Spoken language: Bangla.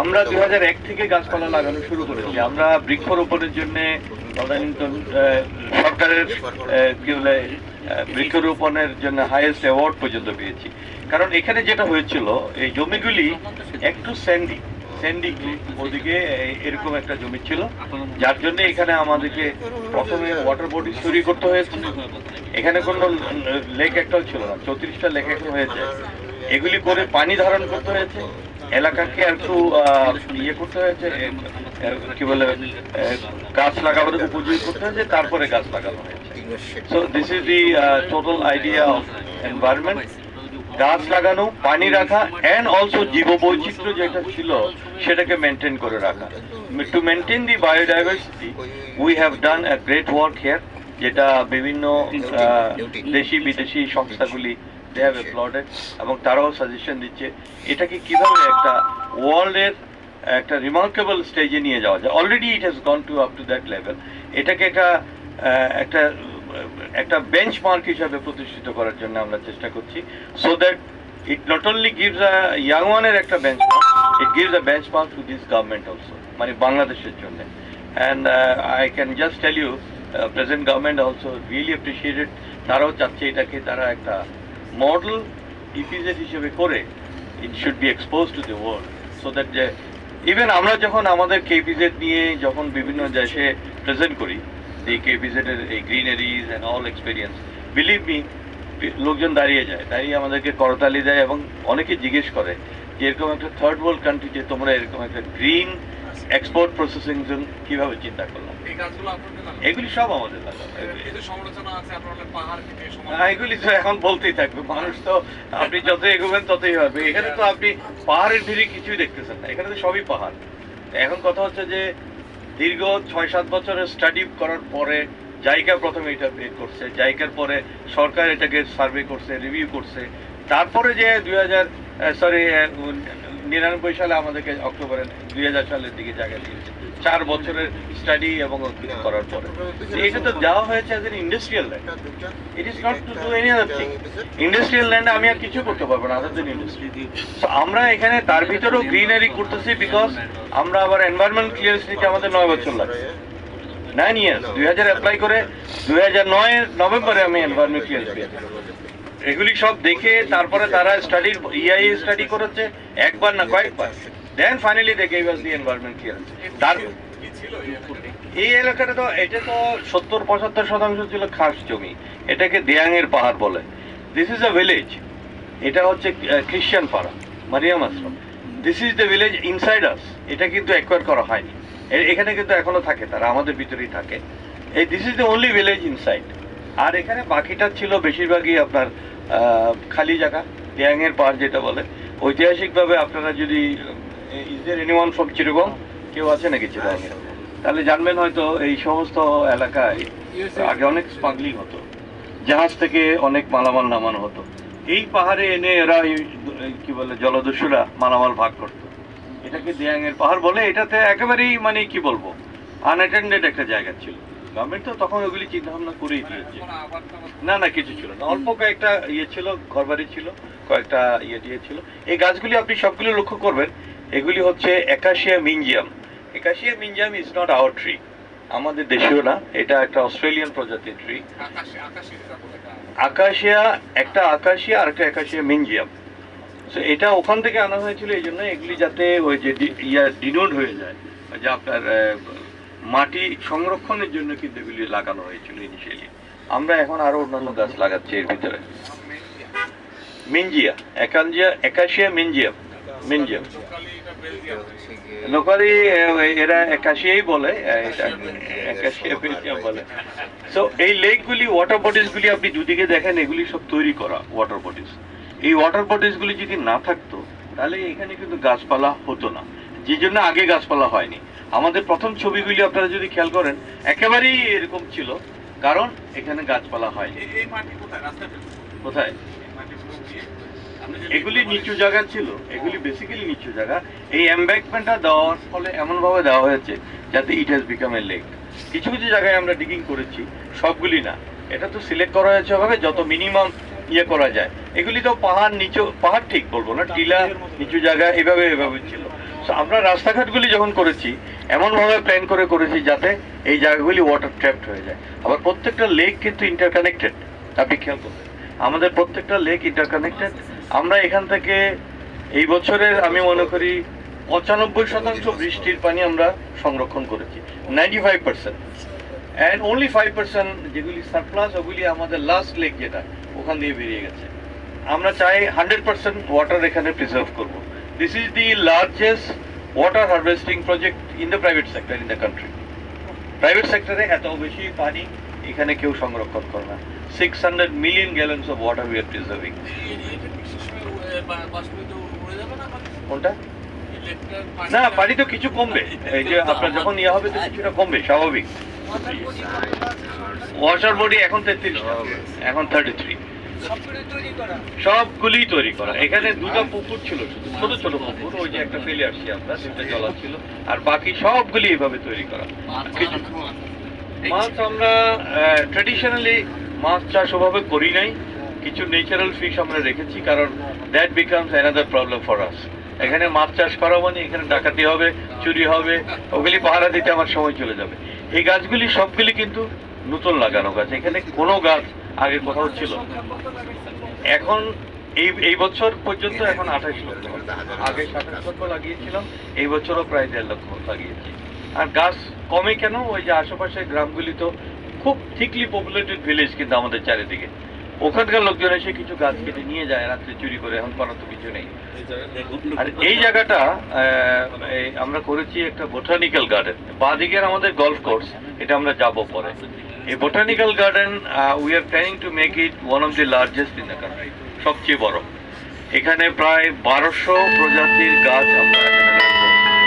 আমরা দুই হাজার এক থেকে গাছপালা লাগানো শুরু করেছি। আমরা বৃক্ষরোপণের জন্য সরকারের কি বলে বৃক্ষরোপণের জন্য হাইয়েস্ট অ্যাওয়ার্ড পর্যন্ত পেয়েছি। কারণ এখানে যেটা হয়েছিল, এই জমিগুলি একটু স্যান্ডি স্যান্ডি ওদিকে এরকম একটা জমি ছিল, যার জন্য এখানে আমাদেরকে প্রথমে ওয়াটার বডি তৈরি করতে হয়েছে। এখানে কোনো লেক একটাও ছিল না, চৌত্রিশটা লেক একটা হয়েছে। এগুলি করে পানি ধারণ করতে হয়েছে, এলাকাকে একটু ইয়ে করতে হয়েছে কি বলে গাছ লাগাবার উপযোগী করতে হয়েছে, তারপরে গাছ লাগানো হয়েছে। So this is the total idea of environment গাছ লাগানো, পানি রাখা অ্যান্ড অলসো জীববৈচিত্র্য যেটা ছিল, সেটাকে মেনটেন করে রাখা। To maintain the biodiversity we have done a great work here যেটা বিভিন্ন দেশি বিদেশি সংস্থাগুলি দে হ্যাভ অ্যাপ্লডেড এবং তারাও সাজেশন দিচ্ছে। এটাকে কীভাবে একটা ওয়ার্ল্ডের একটা রিমার্কেবল স্টেজে নিয়ে যাওয়া যায়? Already it has gone to up to that level এটাকে একটা একটা একটা বেঞ্চ বেঞ্চমার্ক হিসাবে প্রতিষ্ঠিত করার জন্য আমরা চেষ্টা করছি। So that it not only gives a young ওয়ানের একটা benchmark it gives a benchmark to this government also মানে বাংলাদেশের জন্য। And I can just tell you present government also really appreciated তারাও চাচ্ছে এটাকে তারা একটা মডেল ইপিজেড হিসেবে করে it should be expose to the world so that যে ইভেন আমরা যখন আমাদের কেপিজেড নিয়ে যখন বিভিন্ন দেশে প্রেজেন্ট করি কেপিজেড এর এই greeneries and all experience believe me লোকজন দাঁড়িয়ে যায় দাঁড়িয়ে আমাদেরকে করতালি দেয় এবং অনেকে জিজ্ঞেস করে যে এরকম একটা থার্ড ওয়ার্ল্ড কান্ট্রিতে তোমরা এরকম একটা গ্রিন এক্সপোর্ট প্রসেসিং জোন কীভাবে চিন্তা করলাম? এগুলি সব আমাদের এগুলি তো এখন বলতেই থাকবে মানুষ তো আপনি যত এগোবেন ততই হবে। এখানে তো আপনি পাহাড়ের ভিড়ে কিছুই দেখতেছেন না এখানে তো সবই পাহাড়। এখন কথা হচ্ছে যে দীর্ঘ ছয় সাত বছরের স্টাডি করার পরে জায়গা প্রথমে এটা বের করছে। জায়গার পরে সরকার এটাকে সার্ভে করছে রিভিউ করছে। তারপরে যে দুই হাজার সরি নিরানব্বই সালে আমাদেরকে অক্টোবরে দুই হাজার সালের দিকে জায়গা দিয়েছে। চার বছরের স্টাডি এবং করার পরে। এটা তো দেওয়া হয়েছে as industrial land it is not to do any other thing industrial ল্যান্ডে আমি আর কিছু করতে পারব না আদার দেন ইন্ডাস্ট্রি আমরা এখানে তার ভিতরেও গ্রিনারি করতেছি বিকজ আমরা আবার এনভায়রনমেন্ট ক্লিয়ারেন্স নিতে আমাদের নয় বছর লাগছে। নাইন ইয়ার্স দুই হাজার অ্যাপ্লাই করে দুই হাজার নয়ের নভেম্বরে আমি এনভায়রনমেন্ট ক্লিয়ারেন্স পেয়েছি। এগুলি সব দেখে তারপরে তারা স্টাডির ইআই স্টাডি করেছে, একবার না কয়েকবার। দেন ফাইনালি দেখে ওয়াজ দি এনভায়রনমেন্ট ক্লিয়ারেন্স তার এই এলাকাটা? তো এটা তো সত্তর পঁচাত্তর শতাংশ ছিল খাস জমি। এটাকে দেয়াংয়ের পাহাড় বলে। দিস ইজ আ ভিলেজ এটা হচ্ছে খ্রিস্টান পাড়া Mariam ashram. This is the village inside us এটা কিন্তু একোয়ার করা হয়নি। এখানে কিন্তু এখনও থাকে তারা আমাদের ভিতরেই থাকে। এই this is the only village inside আর এখানে বাকিটা ছিল বেশিরভাগই আপনার খালি জায়গা দেয়াংয়ের পাহাড় যেটা বলে। ঐতিহাসিকভাবে আপনারা যদি is there anyone from Chittagong কেউ আছে নাকি চিরগংয়ে তাহলে জানবেন হয়তো এই সমস্ত এলাকায় আগে অনেক স্মাগলিং হতো। জাহাজ থেকে অনেক মালামাল নামানো হতো। এই পাহাড়ে এনে এরা কি বলে জলদস্যুরা মালামাল ভাগ করত। এটাকে দেয়াংয়ের পাহাড় বলে? এটাতে একেবারেই মানে কি বলব আনঅ্যাটেন্ডেড একটা জায়গা ছিল। গভর্নমেন্ট তো তখন ওগুলি চিন্তা ভাবনা করেই দিয়েছে। না না কিছু ছিল না। অল্প কয়েকটা ইয়ে ছিল ঘরবাড়ি ছিল কয়েকটা ইয়ে টিয়ে ছিল। এই গাছগুলি আপনি সবগুলো লক্ষ্য করবেন এগুলি হচ্ছে acacia mangium acacia mangium is not our tree আমাদের দেশীয় না এটা একটা অস্ট্রেলিয়ান প্রজাতির ট্রি। আকাশিয়া একটা আকাশিয়া আর একটা একাশিয়া মিনজিয়াম তো এটা ওখান থেকে আনা হয়েছিল এই জন্য এগুলি যাতে ওই যে ইয়া ডিনোড হয়ে যায়। যে আপনার মাটি সংরক্ষণের জন্য কিন্তু এগুলি লাগানো হয়েছিল ইনিশিয়ালি আমরা এখন আরও অন্যান্য গাছ লাগাচ্ছি এর ভিতরে। মিঞ্জিয়া। একানজিয়া একাশিয়া এটা বেলজিয়াম লোকালি এরা একাশিয়াই বলে একাশিয়া বেলজিয়াম বলে। সো এই লেকগুলি ওয়াটার বডিজগুলি আপনি দুদিকে দেখেন এগুলি সব তৈরি করা ওয়াটার বডিজ এই ওয়াটার বডিজগুলি যদি না থাকতো তাহলে এখানে কিন্তু গাছপালা হতো না। যে জন্য আগে গাছপালা হয়নি। আমাদের প্রথম ছবিগুলি আপনারা যদি খেয়াল করেন একেবারেই এরকম ছিল কারণ এখানে গাছপালা হয়নি। কোথায় রাস্তায় ফেলছে? কোথায় এই মাটিগুলো দিয়ে আপনি যে এগুলি নিচু জায়গা ছিল, এগুলি বেসিক্যালি নিচু জায়গা। এই এমব্যাকমেন্টটা দেওয়ার ফলে এমন ভাবে দেওয়া হয়েছে যাতে it has become a lake কিছু কিছু জায়গায় আমরা ডিগিং করেছি, সবগুলি না। এটা তো সিলেক্ট করা হয়েছে ভাবে যত মিনিমাম ইয়ে করা যায়। এগুলি তো পাহাড় নিচু, পাহাড় ঠিক বলব না, টিলা নিচু জায়গা, এভাবে এভাবে ছিল। তো আমরা রাস্তাঘাটগুলি যখন করেছি, এমনভাবে প্ল্যান করে করেছি যাতে এই জায়গাগুলি ওয়াটার ট্র্যাপড হয়ে যায়। আবার প্রত্যেকটা লেক কিন্তু ইন্টারকানেক্টেড আপনি খেয়াল করবেন। আমাদের প্রত্যেকটা লেক ইন্টারকানেক্টেড আমরা এখান থেকে এই বছরের, আমি মনে করি, পঁচানব্বই শতাংশ বৃষ্টির পানি আমরা সংরক্ষণ করেছি ninety five percent and only five percent যেগুলি সারপ্লাস ওগুলি আমাদের লাস্ট লেক যেটা, ওখান দিয়ে বেরিয়ে গেছে। আমরা চাই হান্ড্রেড পার্সেন্ট ওয়াটার এখানে প্রিজার্ভ করব। This is the largest water harvesting project in the private sector in the country private সেক্টরে এত বেশি পানি এখানে কেউ সংরক্ষণ করে না। Six hundred million gallons of water we are preserving কোনটা? না, পানি তো কিছু কমবে। এই যে আপনার যখন ইয়ে হবে তো কিছুটা কমবে, স্বাভাবিক। ওয়াটার বডি এখন তেত্রিশ, এখন থার্টি থ্রি সবগুলি তৈরি করা। এখানে দুটো পুকুর ছিল ছোট ছোট পুকুর, ওই যে একটা ফেলে আসছি আমরা দুটো জলা ছিল। আর বাকি সবগুলি এভাবে তৈরি করা। মাছ আমরা ট্রেডিশনালি মাছ চাষ ওভাবে করি নাই। কিছু ন্যাচারাল ফিশ আমরা রেখেছি, কারণ that becomes another problem for us এখানে মাছ চাষ করা মানে এখানে ডাকাতি হবে, চুরি হবে, ওগুলি পাহারা দিতে আমার সময় চলে যাবে। এই গাছগুলি, সবগুলি কিন্তু নতুন লাগানো গাছ। এখানে কোনো গাছ আগে কোথাও ছিল। এখন এই এই বছর পর্যন্ত এখন আঠাশ লক্ষ আগে সাতাশ লক্ষ লাগিয়েছিলাম, এই বছরও প্রায় দেড় লক্ষ লাগিয়েছি আর গাছ কমে কেন? ওই যে আশেপাশের গ্রামগুলি তো খুব থিকলি পপুলেটেড ভিলেজ কিন্তু আমাদের চারিদিকে। ওখানকার লোকজন এসে কিছু গাছ কেটে নিয়ে যায়, রাত্রে চুরি করে, এখন করার তো কিছু নেই। আর এই জায়গাটা আমরা করেছি একটা বোটানিক্যাল গার্ডেন বাদিকের আমাদের গলফ কোর্স এটা আমরা যাব পরে। এই botanical garden we are planning to make it one of the largest in the country সবচেয়ে বড়। এখানে প্রায় বারোশো প্রজাতির গাছ আমরা